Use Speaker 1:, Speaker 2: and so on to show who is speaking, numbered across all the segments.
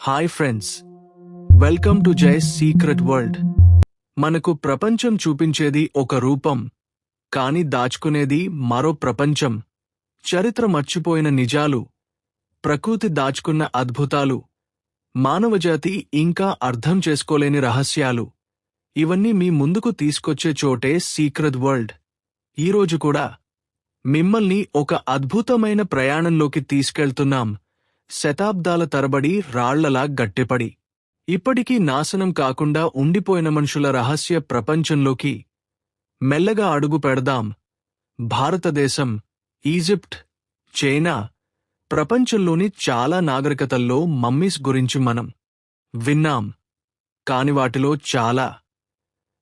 Speaker 1: Hi friends welcome to Jai's secret world మనకు ప్రపంచం చూపించేది ఒక రూపం కాని దాచుకునేది మరో ప్రపంచం. చరిత్ర మర్చిపోయిన నిజాలు ప్రకృతి దాచుకున్న అద్భుతాలు మానవజాతి ఇంకా అర్థం చేసుకోలేని రహస్యాలు. ఇవన్నీ మీ ముందుకు తీసుకొచ్చే చోటే సీక్రెట్ వరల్డ్ ఈరోజు కూడా మిమ్మల్ని ఒక అద్భుతమైన ప్రయాణంలోకి తీసుకెళ్తున్నాం. శతాబ్దాల తరబడి రాళ్ళలా గట్టిపడి. ఇప్పటికీ నాశనం కాకుండా ఉండిపోయిన మనుషుల రహస్య ప్రపంచంలోకి మెల్లగా అడుగు పెడదాం. భారతదేశం ఈజిప్ట్ చైనా ప్రపంచంలోని చాలా నాగరికతల్లో మమ్మీస్ గురించి మనం విన్నాం. కాని వాటిలో చాలా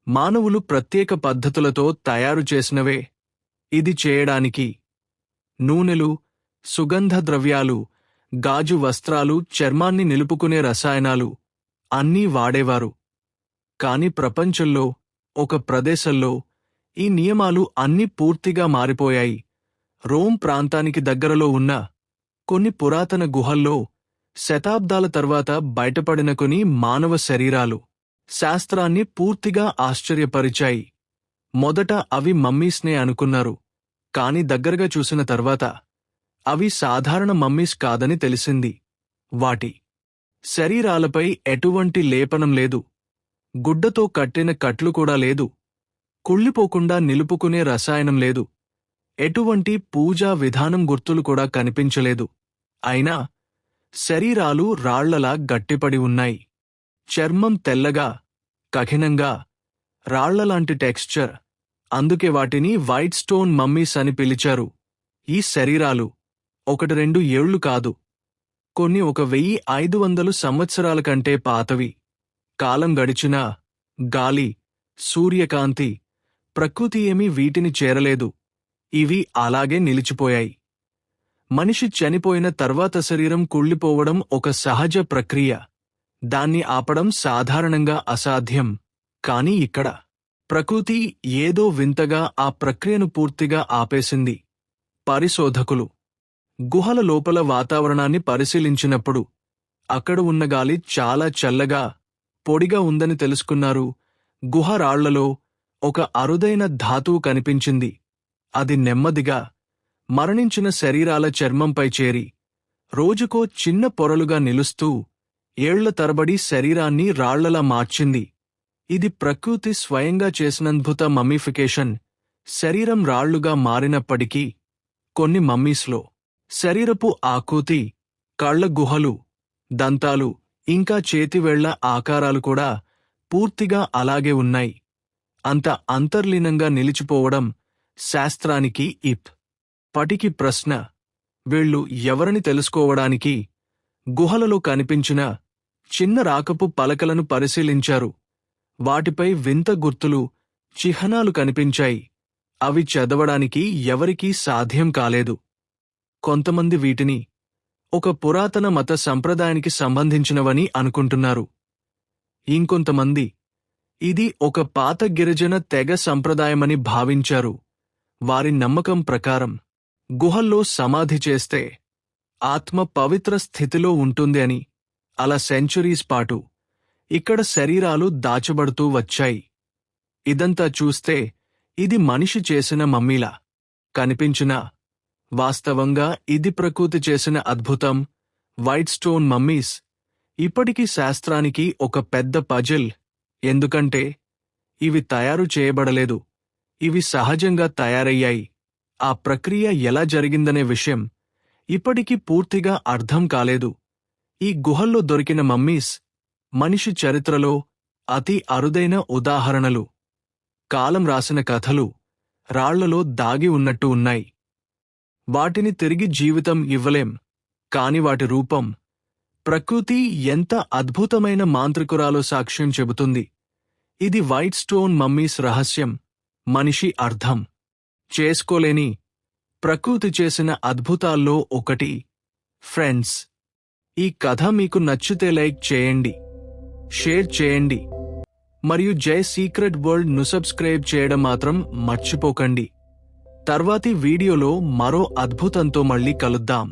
Speaker 1: మానవులు ప్రత్యేక పద్ధతులతో తయారు చేసినవే. ఇది చేయడానికి నూనెలు సుగంధ ద్రవ్యాలు గాజు వస్త్రాలు చర్మాన్ని నిలుపుకునే రసాయనాలు అన్నీ వాడేవారు. కాని ప్రపంచంలో ఒక ప్రదేశంలో ఈ నియమాలు అన్నీ పూర్తిగా మారిపోయాయి. రోమ్ ప్రాంతానికి దగ్గరలో ఉన్న కొన్ని పురాతన గుహల్లో శతాబ్దాల తర్వాత బయటపడిన కొన్ని మానవ శరీరాలు శాస్త్రాన్ని పూర్తిగా ఆశ్చర్యపరిచాయి. మొదట అవి మమ్మీస్నే అనుకున్నారు. కాని దగ్గరగా చూసిన తర్వాత అవి సాధారణ మమ్మీస్ కాదని తెలిసింది. వాటి శరీరాలపై ఎటువంటి లేపనం లేదు. గుడ్డతో కట్టిన కట్లు కూడా లేదు. కుళ్ళిపోకుండా నిలుపుకునే రసాయనం లేదు. ఎటువంటి పూజా విధానం గుర్తులు కూడా కనిపించలేదు. అయినా శరీరాలు రాళ్ళలా గట్టిపడి ఉన్నాయి. చర్మం తెల్లగా కఠినంగా రాళ్ళలాంటి టెక్స్చర్. అందుకే వాటిని వైట్ స్టోన్ మమ్మీస్ అని పిలిచారు. ఈ శరీరాలు ఒకటి రెండు ఏళ్ళు కాదు. కొన్ని ఒక వెయ్యి ఐదు వందలు సంవత్సరాల కంటే పాతవి. కాలం గడిచినా గాలి సూర్యకాంతి ప్రకృతి ఏమీ వీటిని చేరలేదు. ఇవి అలాగే నిలిచిపోయాయి. మనిషి చనిపోయిన తర్వాత శరీరం కుళ్ళిపోవడం ఒక సహజ ప్రక్రియ. దాన్ని ఆపడం సాధారణంగా అసాధ్యం. కాని ఇక్కడ ప్రకృతి ఏదో వింతగా ఆ ప్రక్రియను పూర్తిగా ఆపేసింది. పరిశోధకులు గుహల లోపల వాతావరణాన్ని పరిశీలించినప్పుడు అక్కడ ఉన్న గాలి చాలా చల్లగా పొడిగా ఉందని తెలుసుకున్నారు. గుహ రాళ్ళలో ఒక అరుదైన ధాతువు కనిపించింది. అది నెమ్మదిగా మరణించిన శరీరాల చర్మంపై చేరి రోజుకో చిన్న పొరలుగా నిలుస్తూ ఏళ్ళ తరబడి శరీరాన్ని రాళ్ళలా మార్చింది. ఇది ప్రకృతి స్వయంగా చేసినంద్భుత మమ్మిఫికేషన్. శరీరం రాళ్ళుగా మారినప్పటికీ కొన్ని మమ్మీస్లో శరీరపు ఆకృతి కళ్ళ గుహలు దంతాలు ఇంకా చేతివేళ్ళ ఆకారాలు కూడా పూర్తిగా అలాగే ఉన్నాయి. అంత అంతర్లీనంగా నిలిచిపోవడం శాస్త్రానికి ఇప్. పటికి ప్రశ్న వీళ్ళు ఎవరని తెలుసుకోవడానికి గుహలలో కనిపించిన చిన్న రాకపు పలకలను పరిశీలించారు. వాటిపై వింత గుర్తులు చిహ్నాలు కనిపించాయి. అవి చదవడానికి ఎవరికీ సాధ్యం కాలేదు. కొంతమంది వీటిని ఒక పురాతన మత సంప్రదాయానికి సంబంధించినవని అనుకుంటున్నారు. ఇంకొంతమంది ఇది ఒక పాత గిరిజన తెగ సంప్రదాయమని భావించారు. వారి నమ్మకం ప్రకారం గుహల్లో సమాధి చేస్తే ఆత్మ పవిత్ర స్థితిలో ఉంటుంది అని అలా సెంచురీస్ పాటు ఇక్కడ శరీరాలు దాచబడుతూ వచ్చాయి. ఇదంతా చూస్తే ఇది మనిషి చేసిన మమ్మీలా కనిపించినా వాస్తవంగా ఇది ప్రకృతి చేసిన అద్భుతం. వైట్ స్టోన్ మమ్మీస్ ఇప్పటికీ శాస్త్రానికి ఒక పెద్ద పజిల్. ఎందుకంటే ఇవి తయారు చేయబడలేదు. ఇవి సహజంగా తయారయ్యాయి. ఆ ప్రక్రియ ఎలా జరిగిందనే విషయం ఇప్పటికీ పూర్తిగా అర్థం కాలేదు. ఈ గుహల్లో దొరికిన మమ్మీస్ మనిషి చరిత్రలో అతి అరుదైన ఉదాహరణలు. కాలం రాసిన కథలు రాళ్ళలో దాగి ఉన్నట్టు ఉన్నాయి. వాటిని తిరిగి జీవితం ఇవ్వలేం. కాని వాటి రూపం ప్రకృతి ఎంత అద్భుతమైన మాంత్రికురాలో సాక్ష్యం చెబుతుంది. ఇది వైట్ స్టోన్ మమ్మీస్ రహస్యం మనిషి అర్థం. చేసుకోలేని ప్రకృతి చేసిన అద్భుతాల్లో ఒకటి. ఫ్రెండ్స్ ఈ కథ మీకు నచ్చితే లైక్ చేయండి షేర్ చేయండి. మరియు జై సీక్రెట్ వరల్డ్ను సబ్స్క్రైబ్ చేయడం మాత్రం మర్చిపోకండి. తర్వాతి వీడియోలో మరో అద్భుతంతో మళ్ళీ కలుద్దాం.